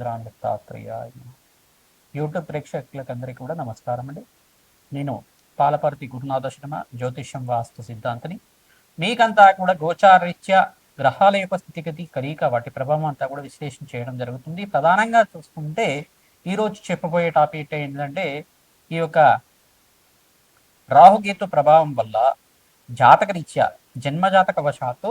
ద్రాన్ YouTube ప్రేక్షకులకు అందరికీ కూడా నమస్కారం అండి. నేను పాలపర్తి గురునాథ శర్మ జ్యోతిష్యం వాస్తు సిద్ధాంతిని. మీకంతా కూడా గోచారీత్యా గ్రహాల యొక్క స్థితిగతి కలీక వాటి ప్రభావం అంతా కూడా విశ్లేషణ చేయడం జరుగుతుంది. ప్రధానంగా చూసుకుంటే ఈరోజు చెప్పబోయే టాపిక్ ఏంటంటే ఈ యొక్క రాహుకేతు ప్రభావం వల్ల జాతకరీత్యా జన్మజాతక వశాత్తు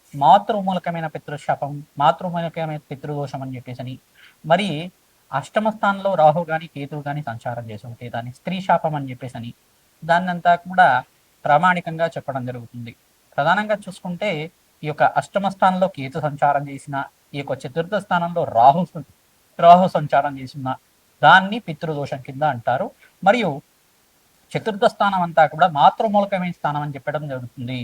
మాతృమూలకమైన పితృశాపం మాతృమూలకమైన పితృదోషం అని చెప్పేసి అని మరి అష్టమ స్థానంలో రాహు గాని కేతువు గాని సంచారం చేసి ఉంటే దాన్ని స్త్రీ శాపం అని చెప్పేసి అని దాన్నంతా కూడా ప్రామాణికంగా చెప్పడం జరుగుతుంది. ప్రధానంగా చూసుకుంటే ఈ యొక్క అష్టమ స్థానంలో కేతు సంచారం చేసిన ఈ యొక్క చతుర్థ స్థానంలో రాహు రాహు సంచారం చేసిన దాన్ని పితృదోషం కింద అంటారు. మరియు చతుర్థ స్థానం అంతా కూడా మాతృమూలకమైన స్థానం అని చెప్పడం జరుగుతుంది.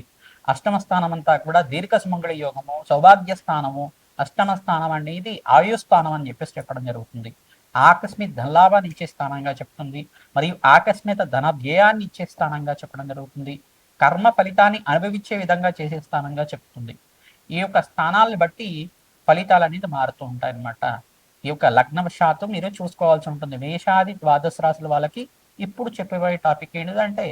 అష్టమ స్థానం అంతా కూడా దీర్ఘ సుమంగళ యోగము సౌభాగ్య స్థానము అష్టమ స్థానం అనేది ఆయు స్థానం అని చెప్పేసి చెప్పడం జరుగుతుంది. ఆకస్మిక ధనలాభాన్ని ఇచ్చే స్థానంగా చెప్తుంది. మరియు ఆకస్మిక ధన వ్యయాన్ని ఇచ్చే స్థానంగా చెప్పడం జరుగుతుంది. కర్మ ఫలితాన్ని అనుభవించే విధంగా చేసే స్థానంగా చెప్తుంది. ఈ యొక్క స్థానాలను బట్టి ఫలితాలు అనేది మారుతూ ఉంటాయి అన్నమాట ఈ యొక్క లగ్నవశాత్తు మీరు చూసుకోవాల్సి ఉంటుంది. మేషాది ద్వాదశ రాశుల వాళ్ళకి ఇప్పుడు చెప్పబోయే టాపిక్ ఏంటంటే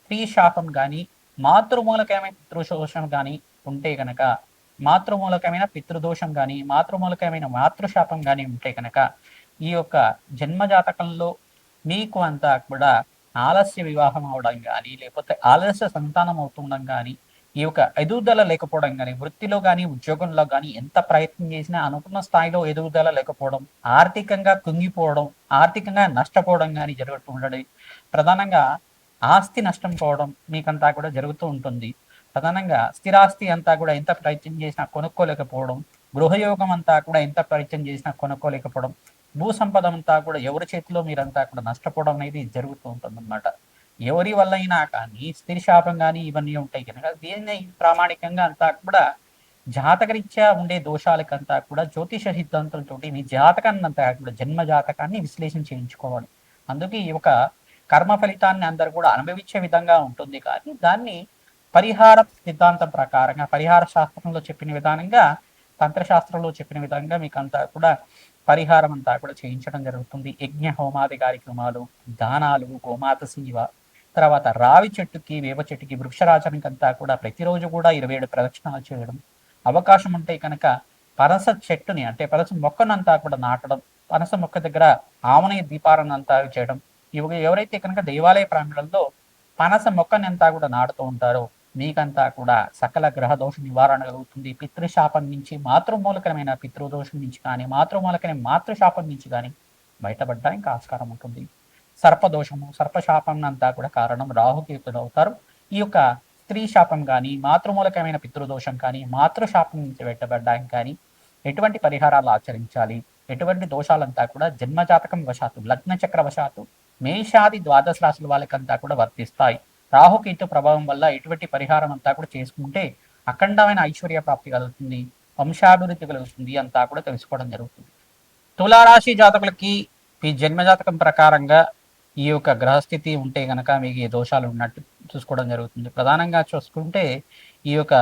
స్త్రీ శాపం కానీ మాతృమూలకమైన పితృదోషం కానీ ఉంటే కనుక మాతృమూలకమైన పితృదోషం కానీ మాతృమూలకమైన మాతృశాపం కానీ ఉంటే కనుక ఈ యొక్క జన్మజాతకంలో మీకు అంతా కూడా ఆలస్య వివాహం అవడం కానీ లేకపోతే ఆలస్య సంతానం అవుతుండడం కానీ ఈ యొక్క ఎదుగుదల లేకపోవడం కానీ వృత్తిలో కానీ ఉద్యోగంలో కానీ ఎంత ప్రయత్నం చేసినా అనుకున్న స్థాయిలో ఎదుగుదల లేకపోవడం ఆర్థికంగా కుంగిపోవడం ఆర్థికంగా నష్టపోవడం కానీ జరుగుతూ ఉండడం ప్రధానంగా ఆస్తి నష్టం పోవడం మీకంతా కూడా జరుగుతూ ఉంటుంది. ప్రధానంగా స్థిరాస్తి అంతా కూడా ఎంత ప్రయత్నం చేసినా కొనుక్కోలేకపోవడం గృహయోగం అంతా కూడా ఎంత ప్రయత్నం చేసినా కొనుక్కోలేకపోవడం భూ సంపద అంతా కూడా ఎవరి చేతిలో మీరంతా కూడా నష్టపోవడం అనేది జరుగుతూ ఉంటుంది అనమాట ఎవరి వల్ల అయినా కానీ స్థిర శాపం కానీ ఇవన్నీ ఉంటాయి కనుక దీన్ని ప్రామాణికంగా అంతా కూడా జాతకరీత్యా ఉండే దోషాలకంతా కూడా జ్యోతిష సిద్ధాంతులతోటి మీ జాతకాన్ని అంతా కూడా జన్మ జాతకాన్ని విశ్లేషణ చేయించుకోవాలి. అందుకే ఈ ఒక కర్మ ఫలితాన్ని అందరు కూడా అనుభవించే విధంగా ఉంటుంది. కానీ దాన్ని పరిహార సిద్ధాంతం ప్రకారంగా పరిహార శాస్త్రంలో చెప్పిన విధానంగా తంత్రశాస్త్రంలో చెప్పిన విధంగా మీకు అంతా కూడా పరిహారం అంతా కూడా చేయించడం జరుగుతుంది. యజ్ఞ హోమాది కార్యక్రమాలు దానాలు గోమాత సేవ తర్వాత రావి చెట్టుకి వేప చెట్టుకి వృక్షరాజానికి అంతా కూడా ప్రతిరోజు కూడా ఇరవై ఏడు ప్రదక్షిణాలు చేయడం అవకాశం ఉంటే కనుక పనస చెట్టుని అంటే పనస మొక్కనంతా కూడా నాటడం పనస మొక్క దగ్గర ఆమనయ దీపాలను అంతా చేయడం ఇవి ఎవరైతే కనుక దేవాలయ ప్రాంగణంలో పనస మొక్కని అంతా కూడా నాటుతూ ఉంటారో మీకంతా కూడా సకల గ్రహ దోష నివారణ కలుగుతుంది. పితృశాపం నుంచి మాతృమూలకమైన పితృదోషం నుంచి కానీ మాతృమూలకమైన మాతృశాపం నుంచి కానీ బయటపడడానికి ఆస్కారం ఉంటుంది. సర్పదోషము సర్పశాపం అంతా కూడా కారణం రాహుకేతులు అవుతారు. ఈ యొక్క స్త్రీ శాపం కానీ మాతృమూలకమైన పితృదోషం కానీ మాతృశాపం నుంచి బయటపడడానికి కానీ ఎటువంటి పరిహారాలు ఆచరించాలి? ఎటువంటి దోషాలంతా కూడా జన్మజాతకం వశాత్తు లగ్న చక్ర వశాత్తు మేషాది ద్వాదశ రాశుల వాళ్ళకంతా కూడా వర్తిస్తాయి. రాహుకేతు ప్రభావం వల్ల ఎటువంటి పరిహారం అంతా కూడా చేసుకుంటే అఖండమైన ఐశ్వర్య ప్రాప్తి కలుగుతుంది. వంశాభివృద్ధి కలుగుతుంది అంతా కూడా తెలుసుకోవడం జరుగుతుంది. తులారాశి జాతకులకి ఈ జన్మజాతకం ప్రకారంగా ఈ యొక్క గ్రహస్థితి ఉంటే గనక మీకు ఈ దోషాలు ఉన్నట్టు చూసుకోవడం జరుగుతుంది. ప్రధానంగా చూసుకుంటే ఈ యొక్క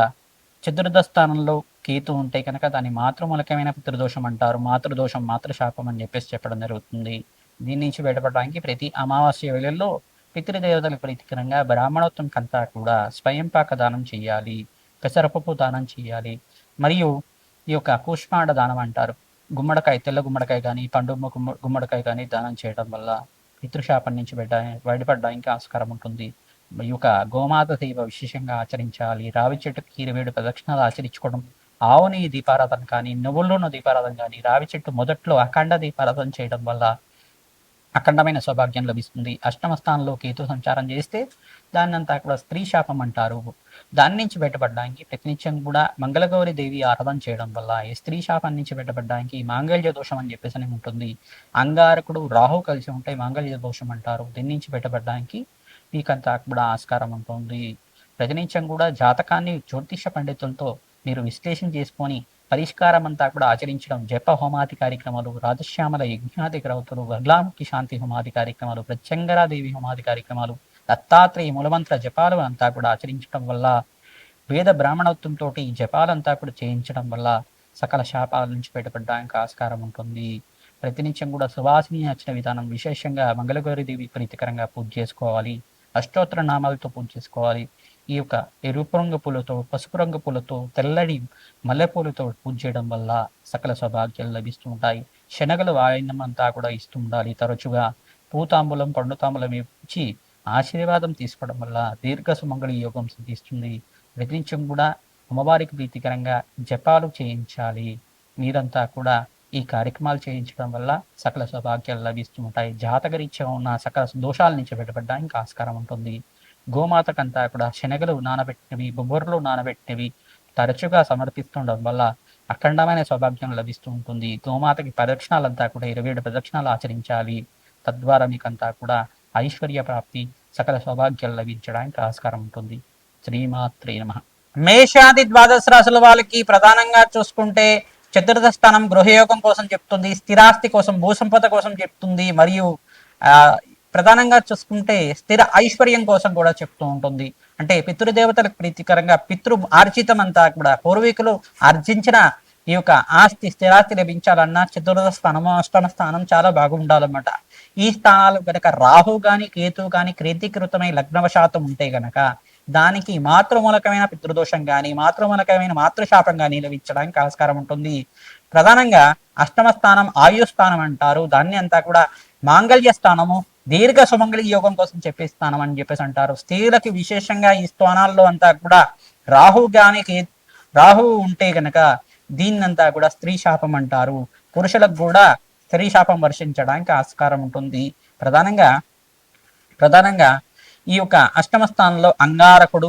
చతుర్థ స్థానంలో కేతు ఉంటే కనుక దాన్ని మాతృమూలకమైన పితృదోషం అంటారు. మాతృదోషం మాతృశాపం అని చెప్పేసి చెప్పడం జరుగుతుంది. దీని నుంచి బయటపడడానికి ప్రతి అమావాస్య వేళల్లో పితృదేవతల ప్రీతికరంగా బ్రాహ్మణోత్వం కంతా కూడా స్వయం పాక దానం చేయాలి పెసరపప్పు దానం చేయాలి. మరియు ఈ యొక్క కూష్మాండ దానం అంటారు. గుమ్మడికాయ తెల్ల గుమ్మడికాయ కానీ పండు గుమ్మ- గుమ్మడికాయ కానీ దానం చేయడం వల్ల పితృశాపం నుంచి బయట బయటపడడానికి ఆస్కారం ఉంటుంది. ఈ యొక్క గోమాత దీప విశేషంగా ఆచరించాలి. రావి చెట్టుకి ఇరవై ప్రదక్షిణాలు ఆచరించుకోవడం ఆవుని దీపారాధన కానీ నువ్వుల్లోనూ దీపారాధన కానీ రావి చెట్టు మొదట్లో అఖండ దీపారాధన చేయడం వల్ల అఖండమైన సౌభాగ్యం లభిస్తుంది. అష్టమ స్థానంలో కేతు సంచారం చేస్తే దాన్నంతా కూడా స్త్రీ శాపం అంటారు. దాని నుంచి బయటపడడానికి ప్రతినిత్యం కూడా మంగళగౌరి దేవి ఆరాధన చేయడం వల్ల ఈ స్త్రీ శాపం నుంచి బయటపడడానికి మాంగళ్య దోషం అని చెప్పేసి అని ఉంటుంది. అంగారకుడు రాహు కలిసి ఉంటే మాంగళ్య దోషం అంటారు. దీని నుంచి బయటపడడానికి మీకంతా కూడా ఆస్కారం ఉంటుంది. ప్రతినిత్యం కూడా జాతకాన్ని జ్యోతిష పండితులతో మీరు విశ్లేషణ చేసుకొని పరిష్కారం అంతా కూడా ఆచరించడం జప హోమాది కార్యక్రమాలు రాజశ్యామల యజ్ఞాది గ్రౌతులు వర్లాముఖి శాంతి హోమాది కార్యక్రమాలు ప్రత్యంగరాదేవి హోమాది కార్యక్రమాలు దత్తాత్రేయ మూలమంత్ర జపాలు అంతా కూడా ఆచరించడం వల్ల వేద బ్రాహ్మణత్వంతో ఈ జపాలంతా కూడా చేయించడం వల్ల సకల శాపాల నుంచి బయటపడడానికి ఆస్కారం ఉంటుంది. ప్రతినిత్యం కూడా సువాసిని నచ్చిన విధానం విశేషంగా మంగళగౌరి దేవి ప్రీతికరంగా పూజ చేసుకోవాలి. అష్టోత్తర నామాలతో పూజ చేసుకోవాలి. ఈ యొక్క ఎరుపు రంగు పూలతో పసుపు రంగు పూలతో తెల్లడి మల్లెపూలతో పూజ చేయడం వల్ల సకల సౌభాగ్యాలు లభిస్తూ ఉంటాయి. శనగలు వాయినం అంతా కూడా ఇస్తూ ఉండాలి. తరచుగా పూతాంబూలం పండుతాంబూలం ఇచ్చి ఆశీర్వాదం తీసుకోవడం వల్ల దీర్ఘ సుమంగళి యోగం సిద్ధిస్తుంది. ప్రతినిత్యం కూడా అమ్మవారికి ప్రీతికరంగా జపాలు చేయించాలి. మీరంతా కూడా ఈ కార్యక్రమాలు చేయించడం వల్ల సకల సౌభాగ్యాలు లభిస్తూ ఉంటాయి. జాతకరీత్యా ఉన్న సకల దోషాల నుంచి బయటపడడానికి ఆస్కారం ఉంటుంది. గోమాతకంతా కూడా శనగలు నానబెట్టినవి బొబ్బర్లు నానబెట్టినవి తరచుగా సమర్పిస్తుండడం వల్ల అఖండమైన సౌభాగ్యం లభిస్తూ ఉంటుంది. గోమాతకి ప్రదక్షిణాలంతా కూడా ఇరవై ఏడు ప్రదక్షిణాలు ఆచరించాలి. తద్వారా మీకంతా కూడా ఐశ్వర్య ప్రాప్తి సకల సౌభాగ్యాలు లభించడానికి ఆస్కారం ఉంటుంది. శ్రీమాత్రే నమ. మేషాది ద్వాదశ రాశుల వాళ్ళకి ప్రధానంగా చూసుకుంటే చతుర్థ స్థానం గృహయోగం కోసం చెప్తుంది స్థిరాస్తి కోసం భూసంపద కోసం చెప్తుంది మరియు ఆ ప్రధానంగా చూసుకుంటే స్థిర ఐశ్వర్యం కోసం కూడా చెప్తూ ఉంటుంది. అంటే పితృదేవతలకు ప్రీతికరంగా పితృ ఆర్జితం అంతా కూడా పూర్వీకులు ఆర్జించిన ఈ యొక్క ఆస్తి స్థిరాస్తి లభించాలన్నా చతుర్థ స్థానము అష్టమ స్థానం చాలా బాగుండాలన్నమాట. ఈ స్థానాలు గనక రాహు గాని కేతు గాని క్రీతికృతమై లగ్నవశాతం ఉంటే గనక దానికి మాతృమూలకమైన పితృదోషం గాని మాతృమూలకమైన మాతృశాపం గాని లభించడానికి ఆస్కారం ఉంటుంది. ప్రధానంగా అష్టమ స్థానం ఆయు స్థానం అంటారు. దాన్ని అంతా కూడా మాంగళ్య స్థానము దీర్ఘ సుమంగళి యోగం కోసం చెప్పే స్థానం అని చెప్పేసి అంటారు. స్త్రీలకి విశేషంగా ఈ స్థానాల్లో అంతా కూడా రాహు గానికి రాహు ఉంటే గనక దీన్నంతా కూడా స్త్రీ శాపం అంటారు. పురుషులకు కూడా స్త్రీ శాపం వర్షించడానికి ఆస్కారం ఉంటుంది. ప్రధానంగా ప్రధానంగా ఈ యొక్క అష్టమ స్థానంలో అంగారకుడు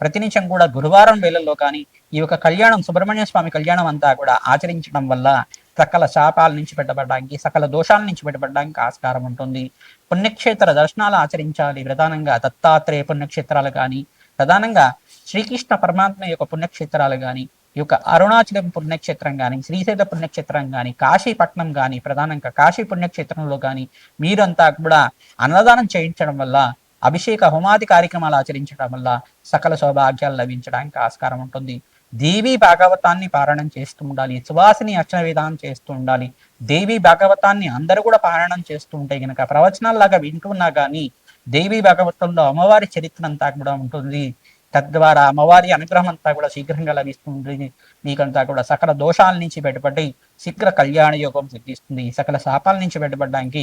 ప్రతినిత్యం కూడా గురువారం వేళల్లో కానీ ఈ యొక్క కళ్యాణం సుబ్రహ్మణ్య స్వామి కళ్యాణం అంతా కూడా ఆచరించడం వల్ల సకల శాపాల నుంచి పెట్టబడడానికి సకల దోషాల నుంచి పెట్టబడడానికి ఆస్కారం ఉంటుంది. పుణ్యక్షేత్ర దర్శనాలు ఆచరించాలి ప్రధానంగా. దత్తాత్రేయ పుణ్యక్షేత్రాలు కానీ ప్రధానంగా శ్రీకృష్ణ పరమాత్మ యొక్క పుణ్యక్షేత్రాలు కానీ ఈ యొక్క అరుణాచలం పుణ్యక్షేత్రం కానీ శ్రీశైల పుణ్యక్షేత్రం కానీ కాశీపట్నం కానీ ప్రధానంగా కాశీ పుణ్యక్షేత్రంలో కానీ మీరంతా కూడా అన్నదానం చేయించడం వల్ల అభిషేక హోమాది కార్యక్రమాలు ఆచరించడం వల్ల సకల సౌభాగ్యాలు లభించడానికి ఆస్కారం ఉంటుంది. దేవి భాగవతాన్ని పారాయణం చేస్తూ ఉండాలి. సువాసిని అర్చన విధానం చేస్తూ ఉండాలి. దేవి భాగవతాన్ని అందరూ కూడా పారాయణం చేస్తూ ఉంటే గనక ప్రవచనాల్లాగా వింటున్నా కానీ దేవి భాగవతంలో అమ్మవారి చరిత్ర అంతా కూడా ఉంటుంది. తద్వారా అమ్మవారి అనుగ్రహం అంతా కూడా శీఘ్రంగా లభిస్తుంది మీకంతా కూడా సకల దోషాల నుంచి బయటపడి శీఘ్ర కళ్యాణ యోగం సిద్ధిస్తుంది. సకల శాపాల నుంచి బయటపడడానికి